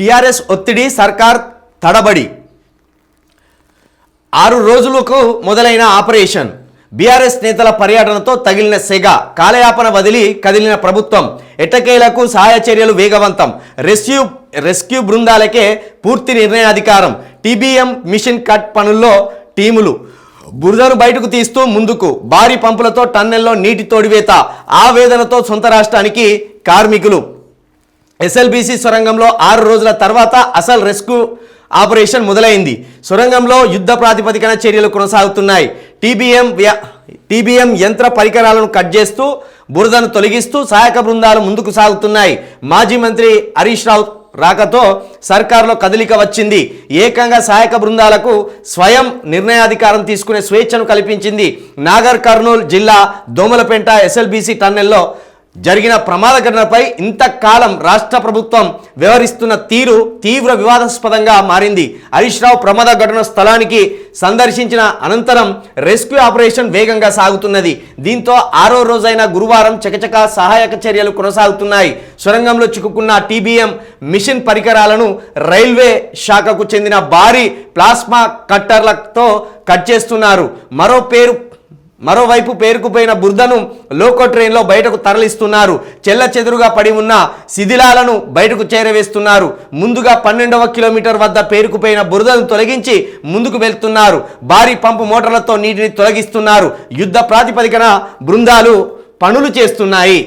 TRS ఒత్తిడి సర్కార్ తడబడి. ఆరు రోజులకు మొదలైన ఆపరేషన్. బీఆర్ఎస్ నేతల పర్యటనతో తగిలిన సెగ. కాలయాపన వదిలి కదిలిన ప్రభుత్వం. ఎట్టకేలకు సహాయ చర్యలు వేగవంతం. రెస్క్యూ రెస్క్యూ బృందాలకే పూర్తి నిర్ణయాధికారం. టీబీఎం మిషన్ కట్ పనుల్లో టీములు. బురదను బయటకు తీస్తూ ముందుకు. భారీ పంపులతో టన్నెల్లో నీటి తోడివేత. ఆవేదనతో సొంత రాష్ట్రానికి కార్మికులు. ఎస్ఎల్బీసీ సొరంగంలో ఆరు రోజుల తర్వాత అసలు రెస్క్యూ ఆపరేషన్ మొదలైంది. సొరంగంలో యుద్ధ ప్రాతిపదికన చర్యలు కొనసాగుతున్నాయి. టీబీఎం వ్య టీబీఎం యంత్ర పరికరాలను కట్ చేస్తూ బురదను తొలగిస్తూ సహాయక బృందాలు ముందుకు సాగుతున్నాయి. మాజీ మంత్రి హరీష్ రావు రాకతో సర్కారులో కదలిక వచ్చింది. ఏకంగా సహాయక బృందాలకు స్వయం నిర్ణయాధికారం తీసుకునే స్వేచ్ఛను కల్పించింది. నాగర్ కర్నూలు జిల్లా దోమలపేంట ఎస్ఎల్బీసీ టన్నెల్లో జరిగిన ప్రమాద ఘటనపై ఇంతకాలం రాష్ట్ర ప్రభుత్వం వ్యవహరిస్తున్న తీరు తీవ్ర వివాదాస్పదంగా మారింది. హరీష్ రావు ప్రమాద ఘటన స్థలానికి సందర్శించిన అనంతరం రెస్క్యూ ఆపరేషన్ వేగంగా సాగుతున్నది. దీంతో ఆరో రోజైన గురువారం చకచక సహాయక చర్యలు కొనసాగుతున్నాయి. సొరంగంలో చిక్కుకున్న టీబీఎం మిషన్ పరికరాలను రైల్వే శాఖకు చెందిన భారీ ప్లాస్మా కట్టర్లతో కట్ చేస్తున్నారు. మరో పేరు మరోవైపు పేరుకుపోయిన బురదను లోకో ట్రైన్లో బయటకు తరలిస్తున్నారు. చెల్ల చెదురుగా పడి ఉన్న శిథిలాలను బయటకు చేరవేస్తున్నారు. ముందుగా పన్నెండవ కిలోమీటర్ వద్ద పేరుకుపోయిన బురదను తొలగించి ముందుకు వెళ్తున్నారు. భారీ పంపు మోటార్లతో నీటిని తొలగిస్తున్నారు. యుద్ధ ప్రాతిపదికన బృందాలు పనులు చేస్తున్నాయి.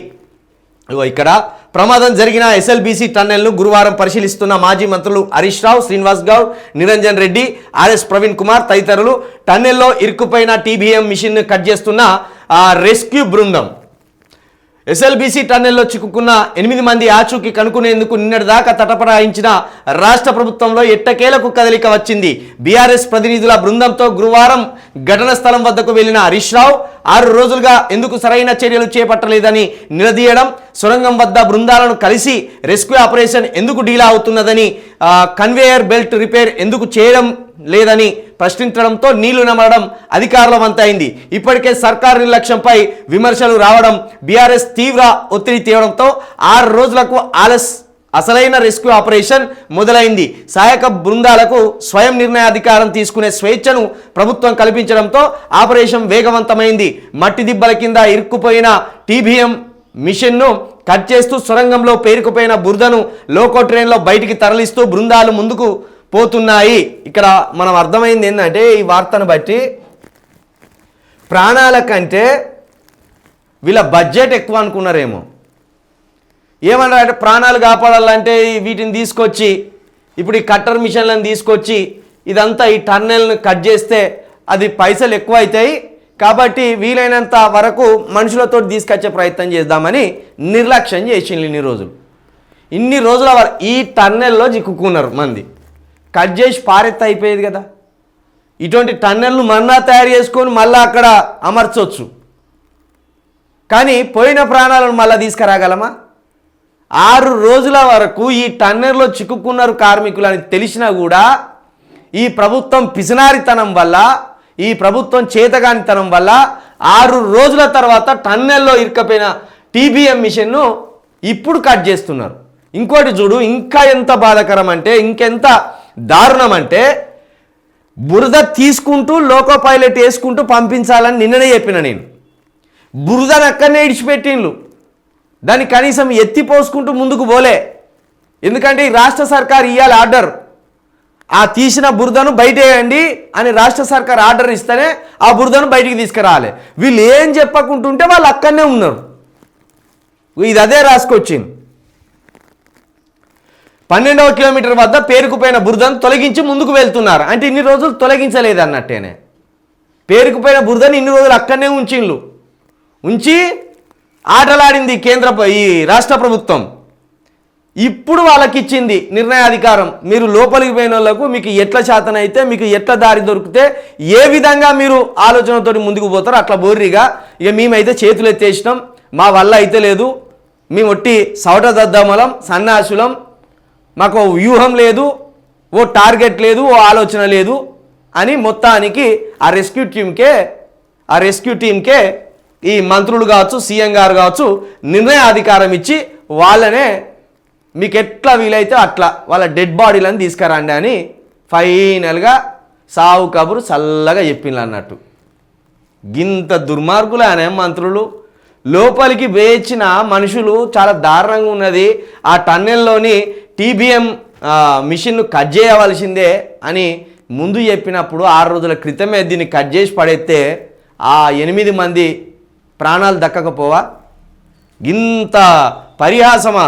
ఇక్కడ ప్రమాదం జరిగిన ఎస్ఎల్బీసీ టన్నెల్ను గురువారం పరిశీలిస్తున్న మాజీ మంత్రులు హరీష్ రావు శ్రీనివాస్ గౌడ్ నిరంజన్ రెడ్డి ఆర్ఎస్ ప్రవీణ్ కుమార్ తదితరులు టన్నెల్లో ఇరుక్కుపోయిన టీబీఎం మిషన్ కట్ చేస్తున్న రెస్క్యూ బృందం. ఎస్ఎల్బీసీ టన్నెల్లో చిక్కుకున్న ఎనిమిది మంది ఆచూకీ కనుక్కునేందుకు నిన్నటిదాకా తటపడాయించిన రాష్ట్ర ప్రభుత్వంలో ఎట్టకేలకు కదలిక వచ్చింది. బీఆర్ఎస్ ప్రతినిధుల బృందంతో గురువారం ఘటన స్థలం వద్దకు వెళ్ళిన హరీష్ రావు ఆరు రోజులుగా ఎందుకు సరైన చర్యలు చేపట్టలేదని నిలదీయడం సొరంగం వద్ద బృందాలను కలిసి రెస్క్యూ ఆపరేషన్ ఎందుకు డీలా అవుతున్నదని కన్వేయర్ బెల్ట్ రిపేర్ ఎందుకు చేయడం లేదని ప్రశ్నించడంతో నీళ్ళు నమలడం అధికారుల వంతైంది ఇప్పటికే సర్కారు నిర్లక్ష్యంపై విమర్శలు రావడం బీఆర్ఎస్ తీవ్ర ఒత్తిడి తేవడంతో ఆరు రోజులకు ఆలస్ అసలైన రెస్క్యూ ఆపరేషన్ మొదలైంది. సహాయక బృందాలకు స్వయం నిర్ణయాధికారం తీసుకునే స్వేచ్ఛను ప్రభుత్వం కల్పించడంతో ఆపరేషన్ వేగవంతమైంది. మట్టి దిబ్బల కింద ఇరుక్కుపోయిన టీబీఎం మిషన్ను కట్ చేస్తూ సొరంగంలో పేరుకుపోయిన బురదను లోకో ట్రైన్లో బయటికి తరలిస్తూ బృందాలు ముందుకు పోతున్నాయి. ఇక్కడ మనం అర్థమైంది ఏంటంటే ఈ వార్తను బట్టి ప్రాణాల కంటే వీళ్ళ బడ్జెట్ ఎక్కువ అనుకున్నారేమో. ఏమన్నారంటే ప్రాణాలు కాపాడాలంటే వీటిని తీసుకొచ్చి ఇప్పుడు ఈ కట్టర్ మిషన్లను తీసుకొచ్చి ఇదంతా ఈ టన్నెల్ని కట్ చేస్తే అది పైసలు ఎక్కువ అవుతాయి కాబట్టి వీలైనంత వరకు మనుషులతో తీసుకొచ్చే ప్రయత్నం చేద్దామని నిర్లక్ష్యం చేసిండ్రు ఇన్ని రోజులు. ఇన్ని రోజుల వర ఈ టన్నెల్లో చిక్కుకున్నారు మంది. కట్ చేసి పారెత్త అయిపోయేది కదా. ఇటువంటి టన్నెల్ను మన్నా తయారు చేసుకొని మళ్ళీ అక్కడ అమర్చవచ్చు కానీ పోయిన ప్రాణాలను మళ్ళీ తీసుకురాగలమా? ఆరు రోజుల వరకు ఈ టన్నెల్లో చిక్కుకున్నారు కార్మికులు అని తెలిసినా కూడా ఈ ప్రభుత్వం పిసినారితనం వల్ల ఈ ప్రభుత్వం చేతగానితనం వల్ల ఆరు రోజుల తర్వాత టన్నెల్లో ఇరుకపోయిన టీబీఎం మిషన్ను ఇప్పుడు కట్ చేస్తున్నారు. ఇంకోటి చూడు ఇంకా ఎంత బాధకరం అంటే ఇంకెంత దారుణం అంటే బురద తీసుకుంటూ లోకో పైలట్ వేసుకుంటూ పంపించాలని నిన్ననే చెప్పిన నేను. బురదను అక్కడనే ఇడిచిపెట్టిండ్లు. దాన్ని కనీసం ఎత్తిపోసుకుంటూ ముందుకు పోలే. ఎందుకంటే ఈ రాష్ట్ర సర్కార్ ఇవ్వాలి ఆర్డర్. ఆ తీసిన బురదను బయటేయండి అని రాష్ట్ర సర్కార్ ఆర్డర్ ఇస్తేనే ఆ బురదను బయటికి తీసుకురావాలి వీళ్ళు ఏం చెప్పకుంటుంటే వాళ్ళు అక్కడనే ఉన్నారు. ఇది అదే రాసుకొచ్చింది. పన్నెండవ కిలోమీటర్ వద్ద పేరుకుపోయిన బురదను తొలగించి ముందుకు వెళ్తున్నారు. అంటే ఇన్ని రోజులు తొలగించలేదు అన్నట్టేనే. పేరుకుపోయిన బురదను ఇన్ని రోజులు అక్కడనే ఉంచిండ్లు. ఉంచి ఆటలాడింది కేంద్ర ఈ రాష్ట్ర ప్రభుత్వం. ఇప్పుడు వాళ్ళకి ఇచ్చింది నిర్ణయాధికారం. మీరు లోపలికి పోయిన వాళ్ళకు మీకు ఎట్ల శాతం అయితే మీకు ఎట్ల దారి దొరికితే ఏ విధంగా మీరు ఆలోచనతోటి ముందుకు పోతారో అట్లా బోర్రిగా ఇక మేమైతే చేతులు ఎత్తేసినాం మా వల్ల అయితే లేదు. మేము ఒట్టి సవట దద్దమలం సన్నాసులం మాకు వ్యూహం లేదు ఓ టార్గెట్ లేదు ఓ ఆలోచన లేదు అని మొత్తానికి ఆ రెస్క్యూ టీంకే ఆ రెస్క్యూ టీంకే ఈ మంత్రులు కావచ్చు సీఎం గారు కావచ్చు నిర్ణయాధికారం ఇచ్చి వాళ్ళనే మీకు ఎట్లా వీలైతే అట్లా వాళ్ళ డెడ్ బాడీలను తీసుకురండి అని ఫైనల్గా సావు కబురు చల్లగా చెప్పిండ్రు అన్నట్టు. గింత దుర్మార్గులు అనే మంత్రులు? లోపలికి వేచిన మనుషులు చాలా దారుణంగా ఉన్నది. ఆ టన్నెల్లోని టీబీఎం మిషన్ను కట్ చేయవలసిందే అని ముందు చెప్పినప్పుడు ఆరు రోజుల క్రితమే దీన్ని కట్ చేసి పడేస్తే ఆ ఎనిమిది మంది ప్రాణాలు దక్కకపోవా? ఇంత పరిహాసమా?